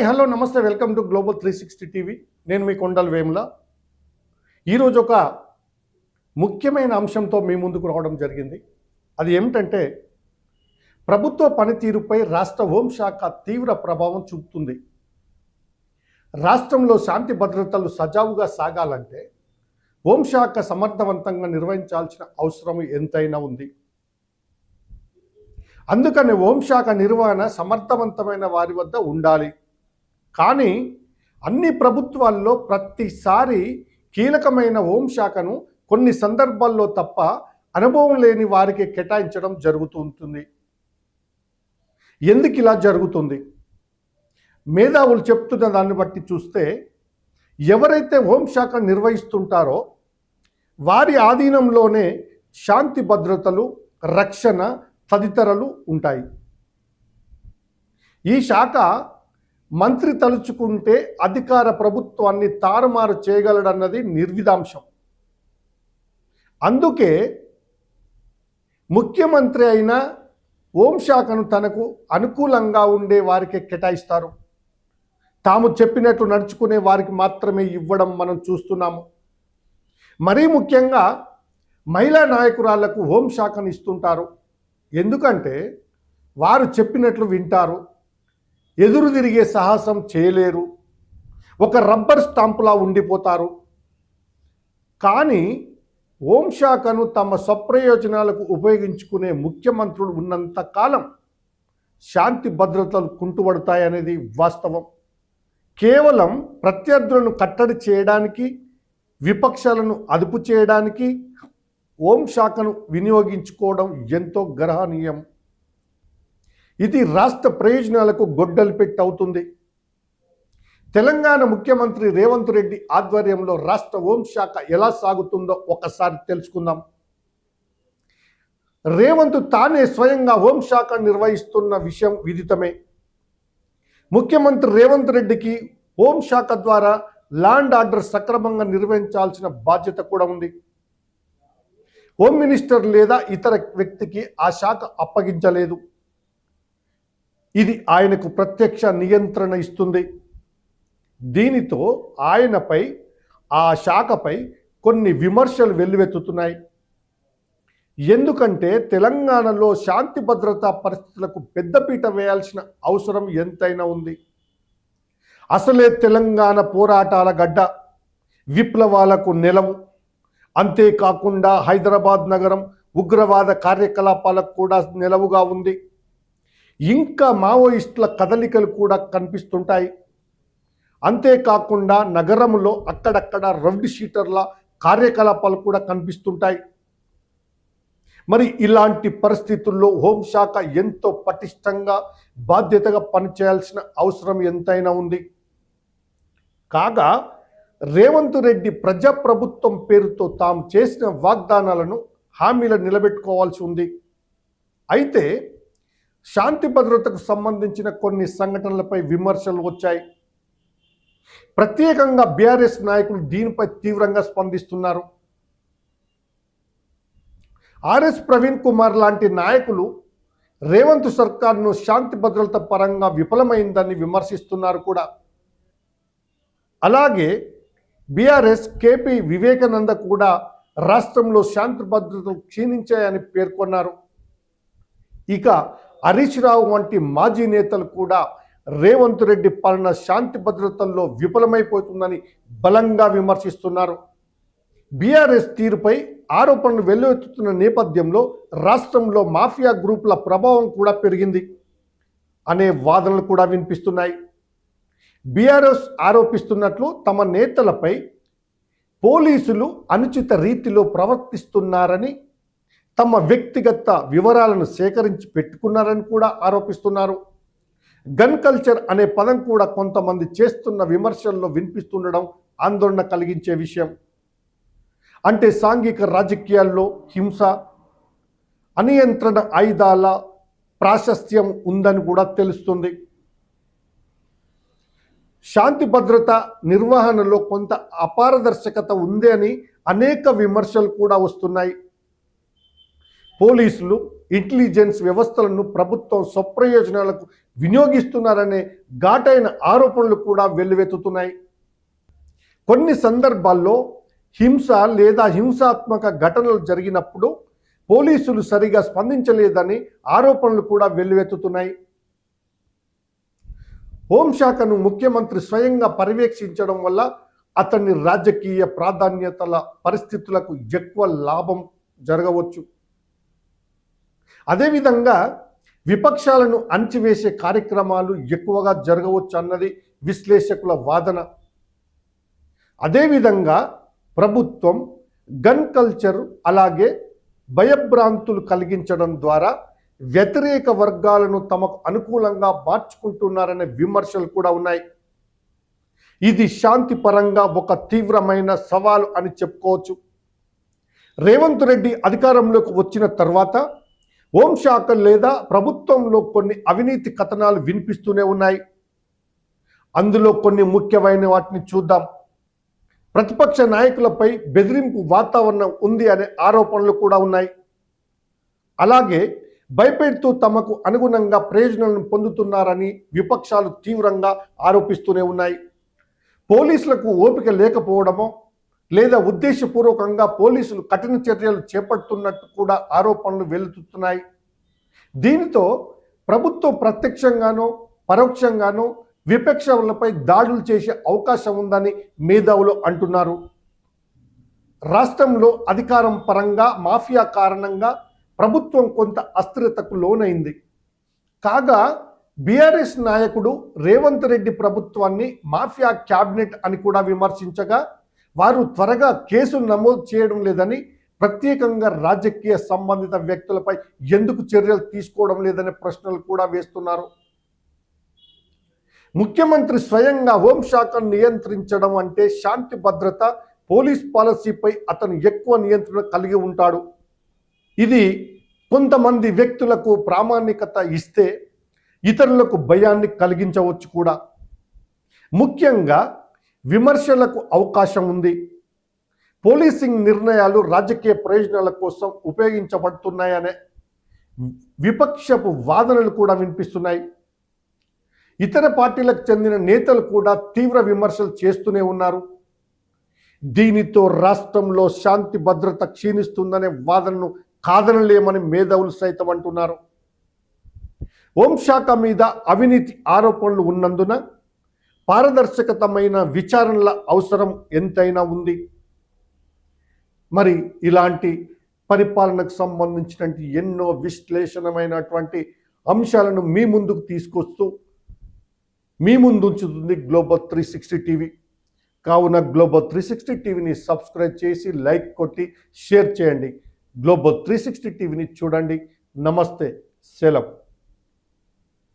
Hi hello నమస్తే welcome to global three sixty TV. నేను మీ కొండల వేముల. ఈరోజు ఒక ముఖ్యమైన అంశంతో మీ ముందుకు రావడం జరిగింది. అది ఏమిటంటే ప్రభుత్వ పనితీరుపై రాష్ట్ర హోంశాఖ తీవ్ర ప్రభావం చూపుతుంది. రాష్ట్రంలో శాంతి భద్రతలు సజావుగా సాగాలంటే హోంశాఖ సమర్థవంతంగా నిర్వహించాల్సిన అవసరం ఎంతైనా ఉంది. అందుకని హోంశాఖ నిర్వహణ సమర్థవంతమైన వారి వద్ద ఉండాలి. కానీ అన్ని ప్రభుత్వాల్లో ప్రతిసారి కీలకమైన హోంశాఖను కొన్ని సందర్భాల్లో తప్ప అనుభవం లేని వారికి కేటాయించడం జరుగుతూ ఉంటుంది. ఎందుకు ఇలా జరుగుతుంది? మేధావులు చెప్తున్న దాన్ని బట్టి చూస్తే ఎవరైతే హోంశాఖ నిర్వహిస్తుంటారో వారి ఆధీనంలోనే శాంతి భద్రతలు రక్షణ తదితరలు ఉంటాయి. ఈ శాఖ మంత్రి తలుచుకుంటే అధికార ప్రభుత్వాన్ని తారుమారు చేయగలడన్నది నిర్విధాంశం అందుకే ముఖ్యమంత్రి అయిన హోంశాఖను తనకు అనుకూలంగా ఉండే వారికి కేటాయిస్తారు. తాము చెప్పినట్లు నడుచుకునే వారికి మాత్రమే ఇవ్వడం మనం చూస్తున్నాము. మరీ ముఖ్యంగా మహిళా నాయకురాళ్ళకు హోంశాఖను ఇస్తుంటారు. ఎందుకంటే వారు చెప్పినట్లు వింటారు. ఎదురు తిరిగే సాహసం చేయలేరు. ఒక రబ్బర్ స్టాంపులా ఉండిపోతారు. కానీ ఓంశాఖను తమ స్వప్రయోజనాలకు ఉపయోగించుకునే ముఖ్యమంత్రులు ఉన్నంత కాలం శాంతి భద్రతలు కుంటుపడతాయనేది వాస్తవం. కేవలం ప్రత్యర్థులను కట్టడి చేయడానికి విపక్షాలను అదుపు చేయడానికి హోంశాఖను వినియోగించుకోవడం ఎంతో గ్రహణీయం ఇది రాష్ట్ర ప్రయోజనాలకు గొడ్డలు పెట్టి అవుతుంది. తెలంగాణ ముఖ్యమంత్రి రేవంత్ రెడ్డి ఆధ్వర్యంలో రాష్ట్ర హోంశాఖ ఎలా సాగుతుందో ఒకసారి తెలుసుకుందాం. రేవంత్ తానే స్వయంగా హోంశాఖ నిర్వహిస్తున్న విషయం విదితమే. ముఖ్యమంత్రి రేవంత్ రెడ్డికి హోంశాఖ ద్వారా ల్యాండ్ ఆర్డర్ సక్రమంగా నిర్వహించాల్సిన బాధ్యత కూడా ఉంది. హోమ్ మినిస్టర్ లేదా ఇతర వ్యక్తికి ఆ శాఖ అప్పగించలేదు. ఇది ఆయనకు ప్రత్యక్ష నియంత్రణ ఇస్తుంది. దీనితో ఆయనపై ఆ శాఖపై కొన్ని విమర్శలు వెల్లువెత్తుతున్నాయి. ఎందుకంటే తెలంగాణలో శాంతి భద్రతా పరిస్థితులకు పెద్దపీట వేయాల్సిన అవసరం ఎంతైనా ఉంది. అసలే తెలంగాణ పోరాటాల గడ్డ విప్లవాలకు నెలవు. అంతేకాకుండా హైదరాబాద్ నగరం ఉగ్రవాద కార్యకలాపాలకు కూడా నెలవుగా ఉంది. ఇంకా మావోయిస్టుల కదలికలు కూడా కనిపిస్తుంటాయి. అంతేకాకుండా నగరంలో అక్కడక్కడ రౌడీ షీటర్ల కార్యకలాపాలు కూడా కనిపిస్తుంటాయి. మరి ఇలాంటి పరిస్థితుల్లో హోంశాఖ ఎంతో పటిష్టంగా బాధ్యతగా పనిచేయాల్సిన అవసరం ఎంతైనా ఉంది. కాగా రేవంత్ రెడ్డి ప్రజాప్రభుత్వం పేరుతో తాము చేసిన వాగ్దానాలను హామీలు నిలబెట్టుకోవాల్సి ఉంది. అయితే శాంతి భద్రతకు సంబంధించిన కొన్ని సంఘటనలపై విమర్శలు వచ్చాయి. ప్రత్యేకంగా బీఆర్ఎస్ నాయకులు దీనిపై తీవ్రంగా స్పందిస్తున్నారు. ఆర్ఎస్ ప్రవీణ్ కుమార్ లాంటి నాయకులు రేవంత్ సర్కార్ను శాంతి భద్రత పరంగా విఫలమైందని విమర్శిస్తున్నారు కూడా. అలాగే బీఆర్ఎస్ కేపీ వివేకానంద కూడా రాష్ట్రంలో శాంతి భద్రతలు క్షీణించాయని పేర్కొన్నారు. ఇక హరీష్ రావు వంటి మాజీ నేతలు కూడా రేవంత్ రెడ్డి పాలన శాంతి భద్రతల్లో విఫలమైపోతుందని బలంగా విమర్శిస్తున్నారు. బీఆర్ఎస్ తీరుపై ఆరోపణలు వెల్లువెత్తుతున్న నేపథ్యంలో రాష్ట్రంలో మాఫియా గ్రూపుల ప్రభావం కూడా పెరిగింది అనే వాదనలు కూడా వినిపిస్తున్నాయి. బీఆర్ఎస్ ఆరోపిస్తున్నట్లు తమ నేతలపై పోలీసులు అనుచిత రీతిలో ప్రవర్తిస్తున్నారని తమ వ్యక్తిగత వివరాలను సేకరించి పెట్టుకున్నారని కూడా ఆరోపిస్తున్నారు. గన్ కల్చర్ అనే పదం కూడా కొంతమంది చేస్తున్న విమర్శల్లో వినిపిస్తుండడం ఆందోళన కలిగించే విషయం. అంటే సాంఘిక రాజకీయాల్లో హింస అనియంత్రణ ఆయుధాల ప్రాశస్త్యం ఉందని కూడా తెలుస్తుంది. శాంతి భద్రత నిర్వహణలో కొంత అపారదర్శకత ఉంది అని అనేక విమర్శలు కూడా వస్తున్నాయి. పోలీసులు ఇంటెలిజెన్స్ వ్యవస్థలను ప్రభుత్వం స్వప్రయోజనాలకు వినియోగిస్తున్నారనే ఘాటైన ఆరోపణలు కూడా వెల్లువెత్తుతున్నాయి. కొన్ని సందర్భాల్లో హింస లేదా హింసాత్మక ఘటనలు జరిగినప్పుడు పోలీసులు సరిగా స్పందించలేదని ఆరోపణలు కూడా వెల్లువెత్తుతున్నాయి. హోంశాఖను ముఖ్యమంత్రి స్వయంగా పర్యవేక్షించడం వల్ల అతని రాజకీయ ప్రాధాన్యతల పరిస్థితులకు ఎక్కువ లాభం జరగవచ్చు. అదేవిధంగా విపక్షాలను అణచివేసే కార్యక్రమాలు ఎక్కువగా జరగవచ్చు అన్నది విశ్లేషకుల వాదన. అదేవిధంగా ప్రభుత్వం గన్ కల్చర్ అలాగే భయభ్రాంతులు కలిగించడం ద్వారా వ్యతిరేక వర్గాలను తమకు అనుకూలంగా మార్చుకుంటున్నారనే విమర్శలు కూడా ఉన్నాయి. ఇది శాంతి పరంగా ఒక తీవ్రమైన సవాలు అని చెప్పుకోవచ్చు. రేవంత్ రెడ్డి అధికారంలోకి వచ్చిన తర్వాత హోంశాఖ లేదా ప్రభుత్వంలో కొన్ని అవినీతి కథనాలు వినిపిస్తూనే ఉన్నాయి. అందులో కొన్ని ముఖ్యమైన వాటిని చూద్దాం. ప్రతిపక్ష నాయకులపై బెదిరింపు వాతావరణం ఉంది అనే ఆరోపణలు కూడా ఉన్నాయి. అలాగే భయపెడుతూ తమకు అనుగుణంగా ప్రయోజనాలను పొందుతున్నారని విపక్షాలు తీవ్రంగా ఆరోపిస్తూనే ఉన్నాయి. పోలీసులకు ఓపిక లేకపోవడమో లేదా ఉద్దేశపూర్వకంగా పోలీసులు కఠిన చర్యలు చేపడుతున్నట్టు కూడా ఆరోపణలు వెలుతున్నాయి దీనితో ప్రభుత్వం ప్రత్యక్షంగానో పరోక్షంగానో విపక్షములపై దాడులు చేసే అవకాశం ఉందని మేధావులు అంటున్నారు. రాష్ట్రంలో అధికారం పరంగా మాఫియా కారణంగా ప్రభుత్వం కొంత అస్థిరతకు లోనైంది. కాగా బీఆర్ఎస్ నాయకుడు రేవంత్ రెడ్డి ప్రభుత్వాన్ని మాఫియా క్యాబినెట్ అని కూడా విమర్శించగా వారు త్వరగా కేసులు నమోదు చేయడం లేదని ప్రత్యేకంగా రాజకీయ సంబంధిత వ్యక్తులపై ఎందుకు చర్యలు తీసుకోవడం లేదనే ప్రశ్నలు కూడా వేస్తున్నారు. ముఖ్యమంత్రి స్వయంగా హోంశాఖను నియంత్రించడం అంటే శాంతి భద్రత పోలీస్ పాలసీపై అతను ఎక్కువ నియంత్రణ కలిగి ఉంటాడు. ఇది కొంతమంది వ్యక్తులకు ప్రామాణికత ఇస్తే ఇతరులకు భయాన్ని కలిగించవచ్చు కూడా. ముఖ్యంగా విమర్శలకు అవకాశం ఉంది. పోలీసింగ్ నిర్ణయాలు రాజకీయ ప్రయోజనాల కోసం ఉపయోగించబడుతున్నాయనే విపక్షపు వాదనలు కూడా వినిపిస్తున్నాయి. ఇతర పార్టీలకు చెందిన నేతలు కూడా తీవ్ర విమర్శలు చేస్తూనే ఉన్నారు. దీనితో రాష్ట్రంలో శాంతి భద్రత క్షీణిస్తుందనే వాదనను కాదనలేమని మేధావులు సైతం అంటున్నారు. హోంశాఖ మీద అవినీతి ఆరోపణలు ఉన్నందున పారదర్శకతమైన విచారణల అవసరం ఎంతైనా ఉంది. మరి ఇలాంటి పరిపాలనకు సంబంధించినటువంటి ఎన్నో విశ్లేషణమైనటువంటి అంశాలను మీ ముందుకు తీసుకొస్తూ మీ ముందు ఉంచుతుంది గ్లోబల్ త్రీ సిక్స్టీ టీవీ. కావున గ్లోబల్ త్రీ సిక్స్టీ టీవీని సబ్స్క్రైబ్ చేసి లైక్ కొట్టి షేర్ చేయండి. గ్లోబల్ త్రీ సిక్స్టీ టీవీని చూడండి. నమస్తే. సెలవు.